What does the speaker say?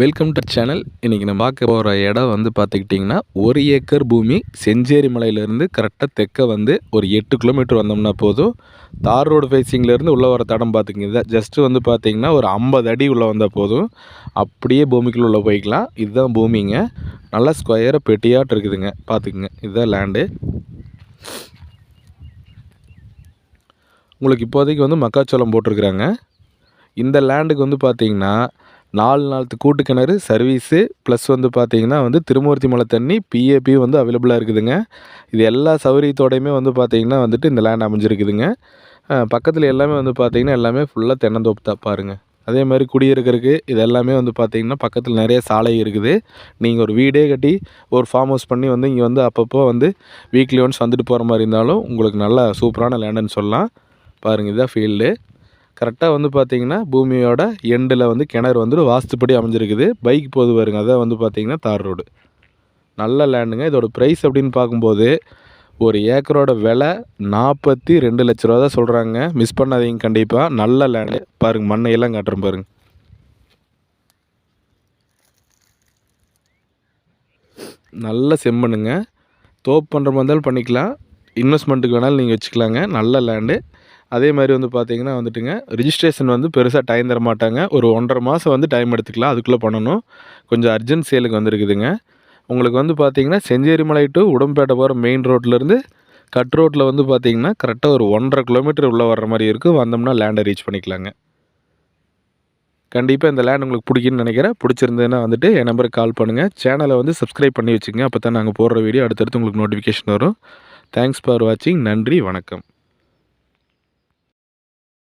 Welcome to channel இன்றைக்கி நம்ம பார்க்க போகிற இடம் வந்து பார்த்துக்கிட்டிங்கன்னா ஒரு ஏக்கர் பூமி செஞ்சேரி மலையிலேருந்து கரெக்டாக தெற்க வந்து ஒரு எட்டு கிலோமீட்டர் வந்தோம்னா போதும். தார் ரோடு ஃபேஸிங்லேருந்து உள்ளே வர தடம் பார்த்துக்கிங்க. ஜஸ்ட்டு வந்து பார்த்திங்கன்னா ஒரு ஐம்பது அடி உள்ளே வந்தால் போதும். அப்படியே பூமிக்குள்ளே உள்ளே போய்க்கலாம். இதுதான் பூமிங்க. நல்லா ஸ்கொயராக பெட்டியாட்டு இருக்குதுங்க. பார்த்துக்குங்க. இதுதான் லேண்டு உங்களுக்கு இப்போதைக்கு வந்து மக்காச்சோளம் போட்டிருக்குறாங்க. இந்த லேண்டுக்கு வந்து பார்த்தீங்கன்னா நாலு நாளுக்கு கூட்டு கிணறு சர்வீஸு ப்ளஸ் வந்து பார்த்தீங்கன்னா வந்து திருமூர்த்தி மலை தண்ணி பிஏபி வந்து அவைலபிளாக இருக்குதுங்க. இது எல்லா சௌகரியத்தோடையுமே வந்து பார்த்தீங்கன்னா வந்துட்டு இந்த லேண்ட் அமைஞ்சிருக்குதுங்க. பக்கத்தில் எல்லாமே வந்து பார்த்தீங்கன்னா எல்லாமே ஃபுல்லாக தென்னந்தோப்பு தான் பாருங்கள் அதே மாதிரி குடியிருக்கிறதுக்கு இது எல்லாமே வந்து பார்த்திங்கன்னா பக்கத்தில் நிறைய சாலை இருக்குது. நீங்கள் ஒரு வீடே கட்டி ஒரு ஃபார்ம் ஹவுஸ் பண்ணி வந்து இங்கே வந்து அப்பப்போ வந்து வீக்லி ஒன்ஸ் வந்துட்டு போகிற மாதிரி இருந்தாலும் உங்களுக்கு நல்லா சூப்பரான லேண்டுன்னு சொல்லலாம். பாருங்கள் இதுதான் ஃபீல்டு கரெக்டாக வந்து பார்த்தீங்கன்னா பூமியோட எண்டில் வந்து கிணறு வந்து வாஸ்துப்படி அமைஞ்சிருக்குது. பைக் போது பாருங்க. அதான் வந்து பார்த்தீங்கன்னா தார் ரோடு நல்ல லேண்டுங்க இதோட ப்ரைஸ் அப்படின்னு பார்க்கும்போது ஒரு ஏக்கரோட விலை நாற்பத்தி ரெண்டு லட்ச ரூபா தான் சொல்கிறாங்க மிஸ் பண்ணாதீங்க கண்டிப்பாக நல்ல லேண்டு பாருங்கள் மண்ணையெல்லாம் காட்டுறேன் பாருங்க. நல்ல செம்மண்ணுங்க. தோப்பு பண்ணுற மாதிரி இருந்தாலும் பண்ணிக்கலாம். இன்வெஸ்ட்மெண்ட்டுக்கு வேணாலும் நீங்கள் வச்சுக்கலாங்க. நல்ல லேண்டு அதே மாதிரி வந்து பார்த்தீங்கன்னா வந்துட்டுங்க ரிஜிஸ்ட்ரேஷன் வந்து பெருசாக டைம் தர மாட்டாங்க. ஒரு ஒன்றரை மாதம் வந்து டைம் எடுத்துக்கலாம். அதுக்குள்ளே பண்ணணும். கொஞ்சம் அர்ஜென்ட் சேலுக்கு வந்துருக்குதுங்க. உங்களுக்கு வந்து பார்த்தீங்கன்னா செஞ்சேரி மலை டு உடம்பேட்டை போகிற மெயின் ரோட்லேருந்து கட் ரோட்டில் வந்து பார்த்தீங்கன்னா கரெக்டாக ஒரு ஒன்றரை கிலோமீட்டர் உள்ளே வர்ற மாதிரி இருக்கும் வந்தோம்னா லேண்டை ரீச் பண்ணிக்கலாங்க. கண்டிப்பாக இந்த லேண்ட் உங்களுக்கு பிடிக்குன்னு நினைக்கிறேன். பிடிச்சிருந்ததுன்னா வந்துட்டு என் நம்பருக்கு கால் பண்ணுங்கள் சேனலை வந்து சப்ஸ்கிரைப் பண்ணி வச்சுங்க. அப்போ தான் நாங்கள் போடுற வீடியோ அடுத்தடுத்து உங்களுக்கு நோட்டிஃபிகேஷன் வரும். தேங்க்ஸ் ஃபார் வாட்சிங் நன்றி. வணக்கம்.